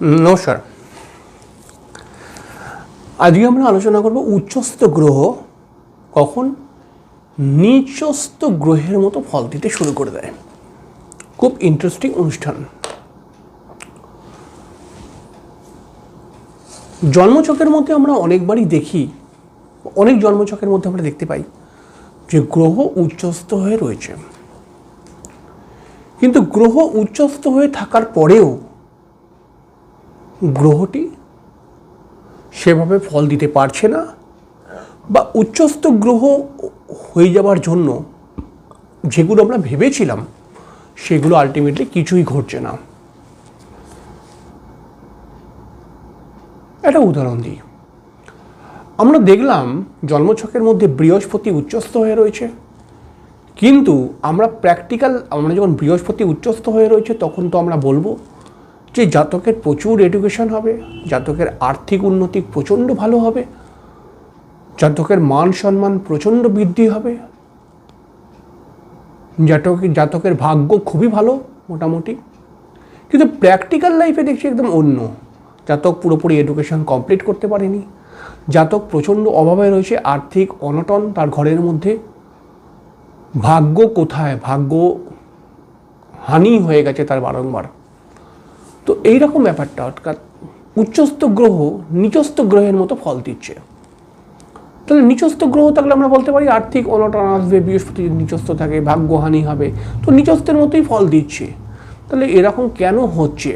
নমস্কার আজকে আমরা আলোচনা করব উচ্চস্থ গ্রহ কখন নিচস্থ গ্রহের মতো ফল দিতে শুরু করে দেয়। খুব ইন্টারেস্টিং অনুষ্ঠান। জন্মচকের মধ্যে আমরা অনেকবারই দেখি, অনেক জন্মচকের মধ্যে আমরা দেখতে পাই যে গ্রহ উচ্চস্থ হয়ে রয়েছে। কিন্তু গ্রহ উচ্চস্থ হয়ে থাকার পরেও গ্রহটি সেভাবে ফল দিতে পারছে না বা উচ্চস্থ গ্রহ হয়ে যাওয়ার জন্য যেগুলো আমরা ভেবেছিলাম, সেগুলো আলটিমেটলি কিছুই ঘটছে না। একটা উদাহরণ দিই। আমরা দেখলাম জন্মছকের মধ্যে বৃহস্পতি উচ্চস্থ হয়ে রয়েছে, কিন্তু আমরা প্র্যাকটিক্যাল আমরা যখন বৃহস্পতি উচ্চস্থ হয়ে রয়েছে, তখন তো আমরা বলব যে জাতকের প্রচুর এডুকেশন হবে, জাতকের আর্থিক উন্নতি প্রচণ্ড ভালো হবে, জাতকের মান সম্মান প্রচণ্ড বৃদ্ধি হবে জাতকের জাতকের ভাগ্য খুবই ভালো মোটামুটি। কিন্তু প্র্যাকটিক্যাল লাইফে দেখছি একদম অন্য। জাতক পুরোপুরি এডুকেশন কমপ্লিট করতে পারেনি। জাতক প্রচণ্ড অভাবে রয়েছে, আর্থিক অনটন তার ঘরের মধ্যে। ভাগ্য কোথায়? ভাগ্য হানি হয়ে গেছে তার বারংবার। তো এইরকম ব্যাপারটা, অর্থাৎ উচ্চস্থ গ্রহ নিচস্থ গ্রহের মতো ফল দিচ্ছে। তাহলে নিচস্থ গ্রহ থাকলে আমরা বলতে পারি আর্থিক অনটন আসবে বৃহস্পতি নিচস্থ থাকে, ভাগ্যহানি হবে, তো নিচস্থের মতোই ফল দিচ্ছে। তাহলে এরকম কেন হচ্ছে?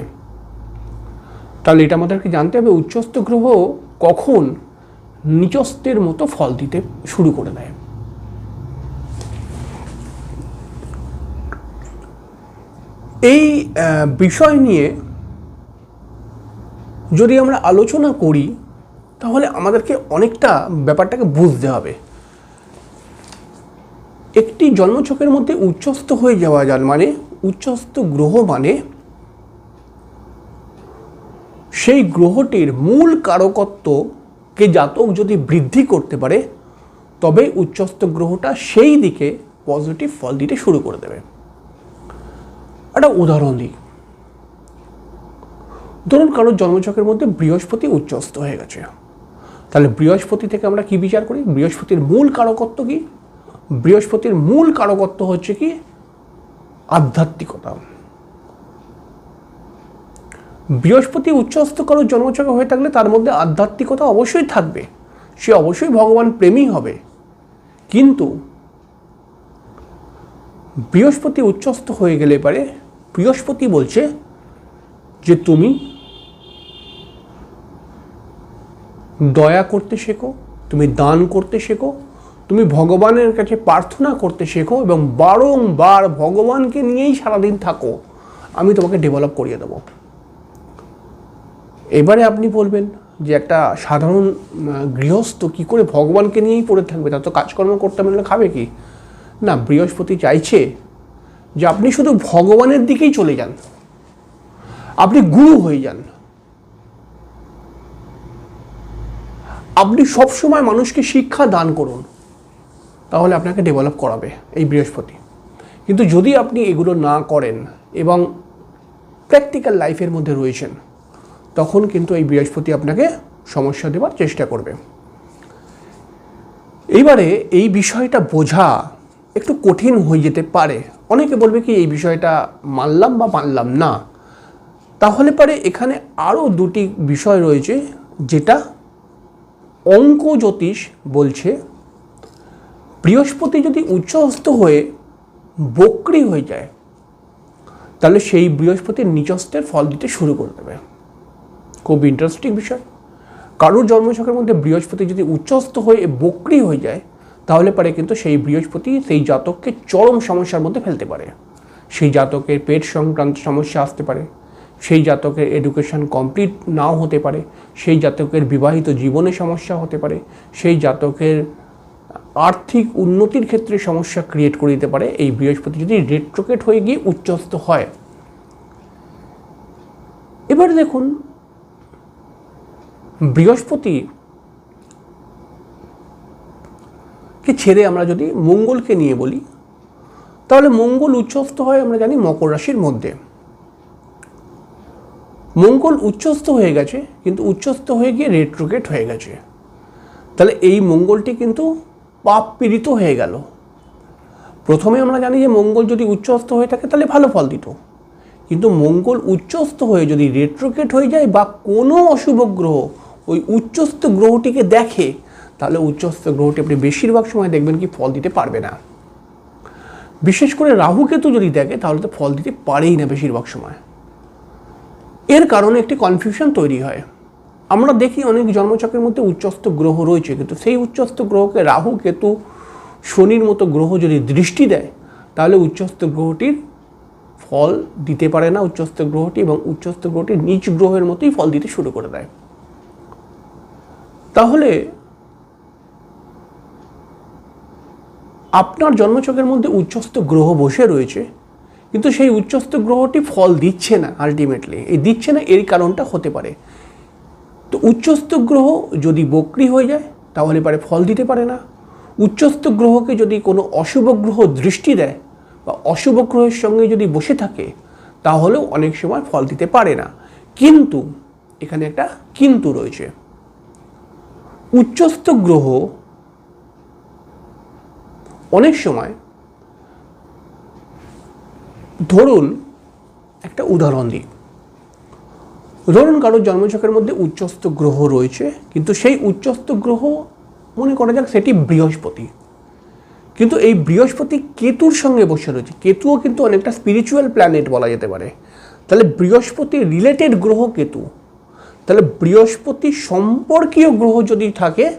তাহলে এটা আমাদেরকে জানতে হবে, উচ্চস্থ গ্রহ কখন নিচস্থের মতো ফল দিতে শুরু করে দেয়। এই বিষয় নিয়ে যদি আমরা আলোচনা করি, তাহলে আমাদেরকে অনেকটা ব্যাপারটাকে বুঝতে হবে। একটি জন্মছকের মধ্যে উচ্চস্থ হয়ে যাওয়া যান মানে উচ্চস্থ গ্রহ মানে সেই গ্রহটির মূল কারকত্বকে জাতক যদি বৃদ্ধি করতে পারে, তবে উচ্চস্থ গ্রহটা সেই দিকে পজিটিভ ফল দিতে শুরু করে দেবে। একটা উদাহরণ দিই। ধরুন কারোর জন্মচকের মধ্যে বৃহস্পতি উচ্চস্থ হয়ে গেছে। তাহলে বৃহস্পতি থেকে আমরা কি বিচার করি? বৃহস্পতির মূল কারকত্ব কি? বৃহস্পতির মূল কারকত্ব হচ্ছে কি? আধ্যাত্মিকতা। বৃহস্পতি উচ্চস্ত কারোর জন্মচকে হয়ে থাকলে তার মধ্যে আধ্যাত্মিকতা অবশ্যই থাকবে। সে অবশ্যই ভগবান প্রেমী হবে। কিন্তু বৃহস্পতি উচ্চস্ত হয়ে গেলে পারে বৃহস্পতি বলছে যে তুমি দয়া করতে শেখো, তুমি দান করতে শেখো, তুমি ভগবানের কাছে প্রার্থনা করতে শেখো এবং বারংবার ভগবানকে নিয়েই সারাদিন থাকো। আমি তোমাকে ডেভেলপ করিয়ে দেবো। এবারে আপনি বলবেন যে একটা সাধারণ গৃহস্থ কি করে ভগবানকে নিয়েই পড়ে থাকবে? তার তো কাজকর্ম করতে পারলে খাবে কি? না, বৃহস্পতি চাইছে যে আপনি শুধু ভগবানের দিকেই চলে যান। আপনি গুরু হয়ে যান। আপনি সবসময় মানুষকে শিক্ষা দান করুন, তাহলে আপনাকে ডেভেলপ করাবে এই বৃহস্পতি। কিন্তু যদি আপনি এগুলো না করেন এবং প্র্যাকটিক্যাল লাইফের মধ্যে রয়েছেন, তখন কিন্তু এই বৃহস্পতি আপনাকে সমস্যা দেওয়ার চেষ্টা করবে। এইবারে এই বিষয়টা বোঝা একটু কঠিন হয়ে যেতে পারে। অনেকে বলবে কি, এই বিষয়টা মানলাম বা মানলাম না। তাহলে পরে এখানে আরও দুটি বিষয় রয়েছে যেটা অঙ্ক জ্যোতিষ বলছে, বৃহস্পতি যদি উচ্চস্থ হয়ে বক্রি হয়ে যায়, তাহলে সেই বৃহস্পতির নিচস্থের ফল দিতে শুরু করে দেবে। খুব ইন্টারেস্টিং বিষয়। কারোর জন্মছকের মধ্যে বৃহস্পতি যদি উচ্চস্থ হয়ে বক্রি হয়ে যায়, তাহলে পারে কিন্তু সেই বৃহস্পতি সেই জাতককে চরম সমস্যার মধ্যে ফেলতে পারে। সেই জাতকের পেট সংক্রান্ত সমস্যা আসতে পারে। সেই জাতকের এডুকেশন কমপ্লিট নাও হতে পারে, সেই জাতকের বিবাহিত জীবনে সমস্যা হতে পারে, সেই জাতকের আর্থিক উন্নতির ক্ষেত্রে সমস্যা ক্রিয়েট করে দিতে পারে, এই বৃহস্পতি যদি রেট্রোকেট হয়ে গিয়ে উচ্চস্থ হয়। এবার দেখুন, বৃহস্পতি কে ছেড়ে আমরা যদি মঙ্গলকে নিয়ে বলি, তাহলে মঙ্গল উচ্চস্থ হয় আমরা জানি মকর রাশির মধ্যে। মঙ্গল উচ্চস্থ হয়ে গেছে, কিন্তু উচ্চস্থ হয়ে গিয়ে রেট্রোগেট হয়ে গেছে। তাহলে এই মঙ্গলটি কিন্তু পাপ পীড়িত হয়ে গেল। প্রথমে আমরা জানি যে মঙ্গল যদি উচ্চস্থ হয়ে থাকে, তাহলে ভালো ফল দিত। কিন্তু মঙ্গল উচ্চস্থ হয়ে যদি রেট্রোকেট হয়ে যায় বা কোনো অশুভ গ্রহ ওই উচ্চস্থ গ্রহটিকে দেখে, তাহলে উচ্চস্থ গ্রহটি আপনি বেশিরভাগ সময় দেখবেন কি ফল দিতে পারবে না। বিশেষ করে রাহু কেতু যদি দেখে, তাহলে তো ফল দিতে পারেই না বেশিরভাগ সময়। কারণে একটি কনফিউশন তৈরি হয়। আমরা দেখি অনেক জন্মচক্রের মধ্যে উচ্চস্থ গ্রহ রয়েছে, কিন্তু সেই উচ্চস্থ গ্রহকে রাহু, কেতু, শনির মতো গ্রহ যদি দৃষ্টি দেয়, তাহলে উচ্চস্থ গ্রহটির ফল দিতে পারে না উচ্চস্থ গ্রহটি এবং উচ্চস্থ গ্রহটি নিচ গ্রহের মতোই ফল দিতে শুরু করে দেয়। তাহলে আপনার জন্মচকের মধ্যে উচ্চস্থ গ্রহ বসে রয়েছে কিন্তু সেই উচ্চস্থ গ্রহটি ফল দিচ্ছে না আলটিমেটলি এই দিচ্ছে না, এর কারণটা হতে পারে। তো উচ্চস্থ গ্রহ যদি বক্রি হয়ে যায়, তাহলে পারে ফল দিতে পারে না। উচ্চস্থ গ্রহকে যদি কোনো অশুভ গ্রহ দৃষ্টি দেয় বা অশুভ গ্রহের সঙ্গে যদি বসে থাকে, তাহলেও অনেক সময় ফল দিতে পারে না। কিন্তু, এখানে একটা কিন্তু রয়েছে। উচ্চস্থ গ্রহ অনেক সময় ধরুন, একটা উদাহরণ দিই। ধরুন কারোর জন্মছকের মধ্যে উচ্চস্থ গ্রহ রয়েছে, কিন্তু সেই উচ্চস্থ গ্রহ, মনে করা যাক সেটি বৃহস্পতি। কিন্তু এই বৃহস্পতি কেতুর সঙ্গে বসে রয়েছে। কেতুও কিন্তু অনেকটা স্পিরিচুয়াল প্ল্যানেট বলা যেতে পারে। তাহলে বৃহস্পতি রিলেটেড গ্রহ কেতু। তাহলে বৃহস্পতি সম্পর্কীয় গ্রহ যদি থাকে,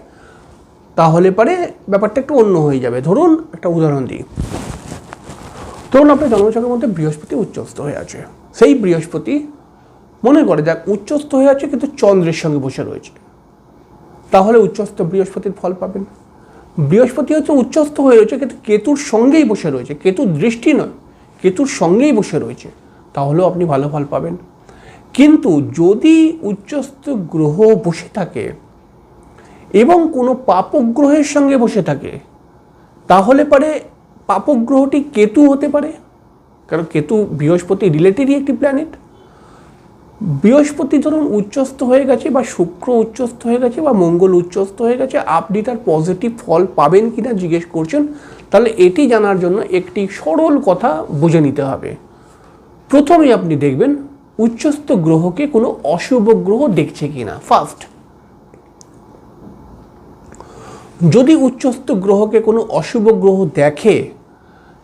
তাহলে পারে ব্যাপারটা একটু অন্য হয়ে যাবে। ধরুন, একটা উদাহরণ দিই। ধরুন আপনার জন্মছকের মধ্যে বৃহস্পতি উচ্চস্থ হয়ে আছে। সেই বৃহস্পতি মনে করে যাক উচ্চস্থ হয়ে আছে কিন্তু চন্দ্রের সঙ্গে বসে রয়েছে। তাহলে উচ্চস্থ বৃহস্পতির ফল পাবেন। বৃহস্পতি হচ্ছে উচ্চস্থ হয়ে রয়েছে কিন্তু কেতুর সঙ্গেই বসে রয়েছে। কেতুর দৃষ্টি নয়, কেতুর সঙ্গেই বসে রয়েছে। তাহলেও আপনি ভালো ফল পাবেন। কিন্তু যদি উচ্চস্থ গ্রহ বসে থাকে এবং কোনো পাপগ্রহের সঙ্গে বসে থাকে, তাহলে পারে পাপগ্রহটি কেতু হতে পারে, কারণ কেতু বৃহস্পতি রিলেটেডই একটি প্ল্যানেট বৃহস্পতি ধরুন উচ্চস্থ হয়ে গেছে বা শুক্র উচ্চস্থ হয়ে গেছে বা মঙ্গল উচ্চস্থ হয়ে গেছে, আপনি তার পজিটিভ ফল পাবেন কি না জিজ্ঞেস করছেন, তাহলে এটি জানার জন্য একটি সরল কথা বুঝে নিতে হবে। প্রথমেই আপনি দেখবেন উচ্চস্থ গ্রহকে কোনো অশুভ গ্রহ দেখছে কি না ফার্স্ট যদি উচ্চস্থ গ্রহকে কোনো অশুভ গ্রহ দেখে,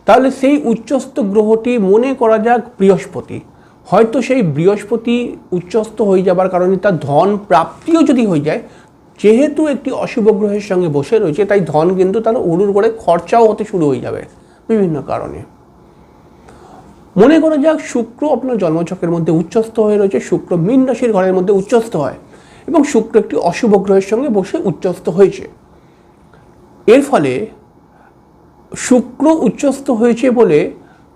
তাহলে সেই উচ্চস্থ গ্রহটি মনে করা যাক বৃহস্পতি। হয়তো সেই বৃহস্পতি উচ্চস্থ হয়ে যাবার কারণে তার ধন প্রাপ্তিও যদি হয়ে যায়, যেহেতু একটি অশুভ গ্রহের সঙ্গে বসে রয়েছে, তাই ধন কিন্তু তার উড়ুর করে খরচাও হতে শুরু হয়ে যাবে বিভিন্ন কারণে। মনে করা যাক শুক্র আপনার জন্মচক্রের মধ্যে উচ্চস্থ হয়ে রয়েছে, শুক্র মীন রাশির ঘরের মধ্যে উচ্চস্থ হয় এবং শুক্র একটি অশুভ গ্রহের সঙ্গে বসে উচ্চস্থ হয়েছে। এর ফলে শুক্র উচ্চস্থ হয়েছে বলে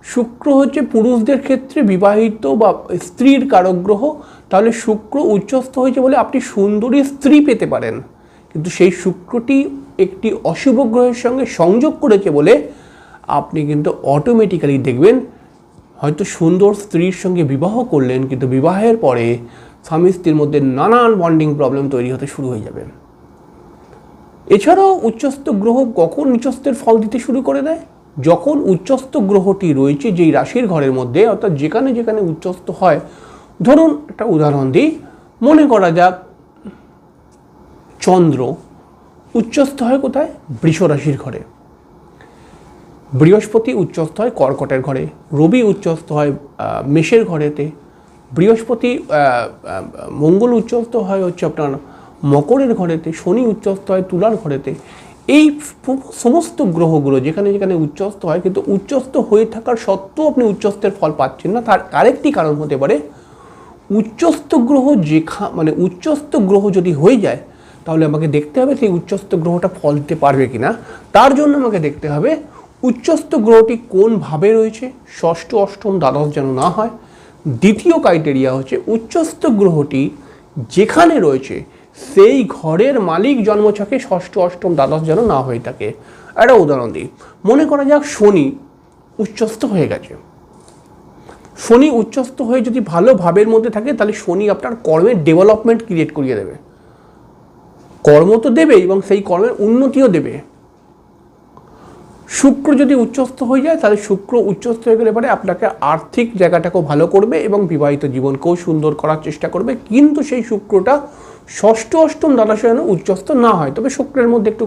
শুক্র হচ্ছে পুরুষদের ক্ষেত্রে বিবাহিত বা স্ত্রীর কারক গ্রহ তাহলে শুক্র উচ্চস্থ হয়েছে বলে আপনি সুন্দরী স্ত্রী পেতে পারেন। কিন্তু সেই শুক্রটি একটি অশুভ গ্রহের সঙ্গে সংযোগ করেছে বলে আপনি কিন্তু অটোমেটিক্যালি দেখবেন। হয়তো সুন্দর স্ত্রীর সঙ্গে বিবাহ করলেন, কিন্তু বিবাহের পরে স্বামী স্ত্রীর মধ্যে নানান বন্ডিং প্রবলেম তৈরি হতে শুরু হয়ে যাবে। এছাড়াও উচ্চস্থ গ্রহ কখন নিচস্থের ফল দিতে শুরু করে দেয়? যখন উচ্চস্থ গ্রহটি রয়েছে, যেই রাশির ঘরের মধ্যে, অর্থাৎ যেখানে যেখানে উচ্চস্থ হয়। ধরুন, একটা উদাহরণ দিই। মনে করা যাক, চন্দ্র উচ্চস্থ হয় কোথায়? বৃষ রাশির ঘরে। বৃহস্পতি উচ্চস্থ হয় কর্কটের ঘরে। রবি উচ্চস্থ হয় মেষের ঘরেতে। বৃহস্পতি মঙ্গল উচ্চস্থ হয় হচ্ছে আপনার মকরের ঘরেতে, শনি উচ্চস্থ হয় তুলার ঘরেতে। এই সমস্ত গ্রহগুলো যেখানে যেখানে উচ্চস্থ হয়, কিন্তু উচ্চস্থ হয়ে থাকার সত্ত্বেও আপনি উচ্চস্থের ফল পাচ্ছেন না। তার আরেকটি কারণ হতে পারে, উচ্চস্থ গ্রহ যেখা মানে উচ্চস্থ গ্রহ যদি হয়ে যায়, তাহলে আমাকে দেখতে হবে সেই উচ্চস্থ গ্রহটা ফল দিতে পারবে কিনা। তার জন্য আমাকে দেখতে হবে, উচ্চস্থ গ্রহটি কোন ভাবে রয়েছে? ষষ্ঠ, অষ্টম, দ্বাদশ যেন না হয়। দ্বিতীয় ক্রাইটেরিয়া হচ্ছে, উচ্চস্থ গ্রহটি যেখানে রয়েছে সেই ঘরের মালিক জন্মছকে ষষ্ঠ, অষ্টম, দ্বাদশ যেন না হয়ে থাকে। একটা উদাহরণ দিই। মনে করা যাক শনি উচ্চস্থ হয়ে গেছে। শনি উচ্চস্থ হয়ে যদি ভালো ভাবের মধ্যে থাকে, তাহলে শনি আপনার কর্মের ডেভেলপমেন্ট ক্রিয়েট করিয়ে দেবে। কর্ম তো দেবে এবং সেই কর্মের উন্নতিও দেবে। শুক্র যদি উচ্চস্থ হয়ে যায়, তাহলে শুক্র উচ্চস্থ হয়ে গেলে পরে আপনাকে আর্থিক জায়গাটাকেও ভালো করবে এবং বিবাহিত জীবনকেও সুন্দর করার চেষ্টা করবে। কিন্তু সেই শুক্রটা ষষ্ঠ, অষ্টম দ্বাদশে যেন উচ্চস্থ না হয়, তবে শুক্রের মধ্যে একটু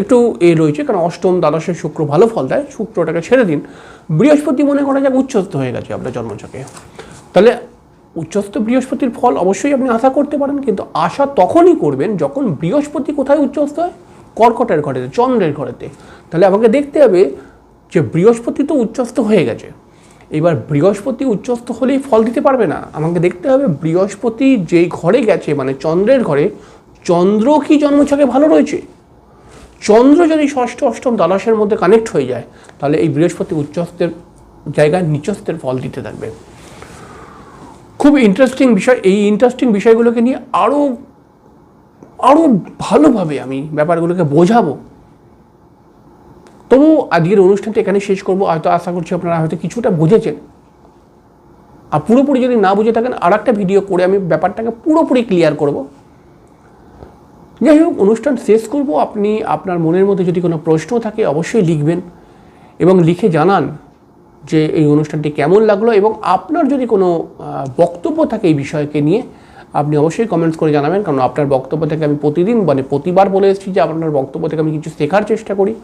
একটু এ রয়েছে, কারণ অষ্টম দ্বাদশে শুক্র ভালো ফল দেয়, শুক্রটাকে ছেড়ে দিন। বৃহস্পতি মনে করা যাক উচ্চস্থ হয়ে গেছে আপনার জন্মছকে। তাহলে উচ্চস্থ বৃহস্পতির ফল অবশ্যই আপনি আশা করতে পারেন, কিন্তু আশা তখনই করবেন যখন বৃহস্পতি কোথায় উচ্চস্থ হয়? কর্কটের ঘরেতে, চন্দ্রের ঘরেতে। তাহলে আমাকে দেখতে হবে যে বৃহস্পতি তো উচ্চস্থ হয়ে গেছে। এবার বৃহস্পতি উচ্চস্থ হলেই ফল দিতে পারবে না। আমাকে দেখতে হবে বৃহস্পতি যেই ঘরে গেছে মানে চন্দ্রের ঘরে, চন্দ্র কি জন্মছকে ভালো রয়েছে? চন্দ্র যদি ষষ্ঠ, অষ্টম দ্বাদশের মধ্যে কানেক্ট হয়ে যায়, তাহলে এই বৃহস্পতি উচ্চস্থের জায়গায় নিচস্থের ফল দিতে থাকবে। খুব ইন্টারেস্টিং বিষয়, এই ইন্টারেস্টিং বিষয়গুলোকে নিয়ে আরও আরও ভালোভাবে আমি ব্যাপারগুলোকে বোঝাবো। তবু আজকের অনুষ্ঠানটা এখানে শেষ করব। হয়তো আশা করছি আপনারা হয়তো কিছুটা বুঝেছেন। আর পুরোপুরি যদি না বুঝে থাকেন আর একটা ভিডিও করে আমি ব্যাপারটাকে পুরোপুরি ক্লিয়ার করব। যাই হোক, অনুষ্ঠান শেষ করব। আপনি, আপনার মনের মধ্যে যদি কোনো প্রশ্ন থাকে, অবশ্যই লিখবেন এবং লিখে জানান যে এই অনুষ্ঠানটি কেমন লাগল এবং আপনার যদি কোনো বক্তব্য থাকে এই বিষয়কে নিয়ে, আপনি অবশ্যই কমেন্টস করে জানাবেন। কারণ আপনার বক্তব্য থেকে আমি প্রতিদিন মানে প্রতিবার বলে এসেছি যে আপনার বক্তব্য থেকে আমি কিছু শেখার চেষ্টা করি।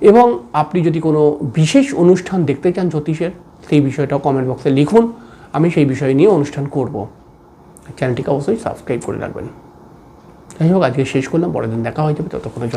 এবং আপনি যদি কোনো বিশেষ অনুষ্ঠান দেখতে চান জ্যোতিষের, সেই বিষয়টাও কমেন্ট বক্সে লিখুন। আমি সেই বিষয় নিয়ে অনুষ্ঠান করব। চ্যানেলটিকে অবশ্যই সাবস্ক্রাইব করে রাখবেন। যাই হোক, আজকে শেষ করলাম। পরের দিন দেখা হয়ে যাবে। ততক্ষণের জন্য